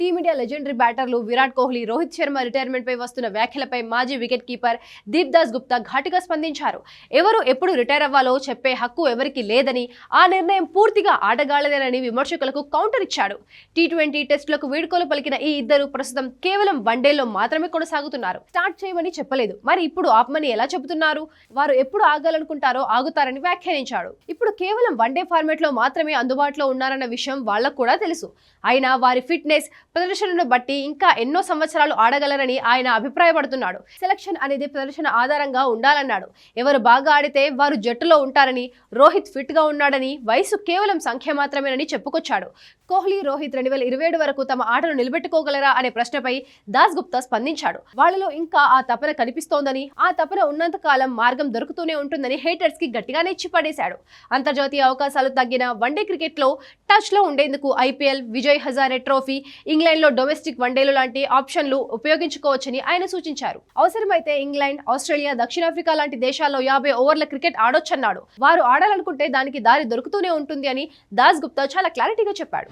Team India legendary బ్యాటర్లు Virat Kohli Rohit Sharma retirement పై వస్తున్న వ్యాఖ్యలపై మాజీ wicket keeper Deep Dasgupta ఘాటుగా స్పందించారు. ఎవరు ఎప్పుడు రిటైర్ అవ్వాలో చెప్పే హక్కు ఎవరికి లేదని ఆ నిర్ణయం పూర్తిగా ఆటగాళ్ళదేనని విమర్శకులకు కౌంటర్ ఇచ్చాడు. టీ ట్వంటీ టెస్టులకు వీడ్కోలు పలికిన ఈ ఇద్దరు ప్రస్తుతం కేవలం వన్డేల్లో మాత్రమే కొనసాగుతున్నారు. స్టార్ట్ చేయమని చెప్పలేదు. మరి ఇప్పుడు ఆపమని ఎలా చెబుతున్నారు? వారు ఎప్పుడు ఆగాలనుకుంటారో ఆగుతారని వ్యాఖ్యానించాడు. ఇప్పుడు కేవలం వన్డే ఫార్మాట్లో మాత్రమే అందుబాటులో ఉన్నారన్న విషయం వాళ్ళకు కూడా తెలుసు. అయినా వారి ఫిట్నెస్ ప్రదర్శనను బట్టి ఇంకా ఎన్నో సంవత్సరాలు ఆడగలరని ఆయన అభిప్రాయపడుతున్నాడు. సెలక్షన్ అనేది ప్రదర్శన ఆధారంగా ఉండాలన్నాడు. ఎవరు బాగా ఆడితే వారు జట్టులో ఉంటారని రోహిత్ ఫిట్గా ఉన్నాడని వయసు కేవలం సంఖ్య మాత్రమేనని చెప్పుకొచ్చాడు. కోహ్లీ రోహిత్ రెండు వేల ఇరవై ఏడు వరకు తమ ఆటను నిలబెట్టుకోగలరా అనే ప్రశ్నపై దాస్ గుప్తా స్పందించాడు. వాళ్ళలో ఇంకా ఆ తపన కనిపిస్తోందని ఆ తపన ఉన్నంత కాలం మార్గం దొరుకుతూనే ఉంటుందని హేటర్స్కి గట్టిగానే ఇచ్చిపడేశాడు అంతర్జాతీయ అవకాశాలు తగ్గిన వన్డే క్రికెట్లో టచ్లో ఉండేందుకు IPL Vijay Hazare trophy England లో డొమెస్టిక్ వన్డేలు లాంటి ఆప్షన్లు ఉపయోగించుకోవచ్చని ఆయన సూచించారు. అవసరమైతే ఇంగ్లాండ్ ఆస్ట్రేలియా దక్షిణాఫ్రికా లాంటి దేశాల్లో యాభై ఓవర్ల క్రికెట్ ఆడొచ్చన్నాడు. వారు ఆడాలనుకుంటే దానికి దారి దొరుకుతూనే ఉంటుంది అని దాస్ గుప్తా చాలా క్లారిటీగా చెప్పాడు.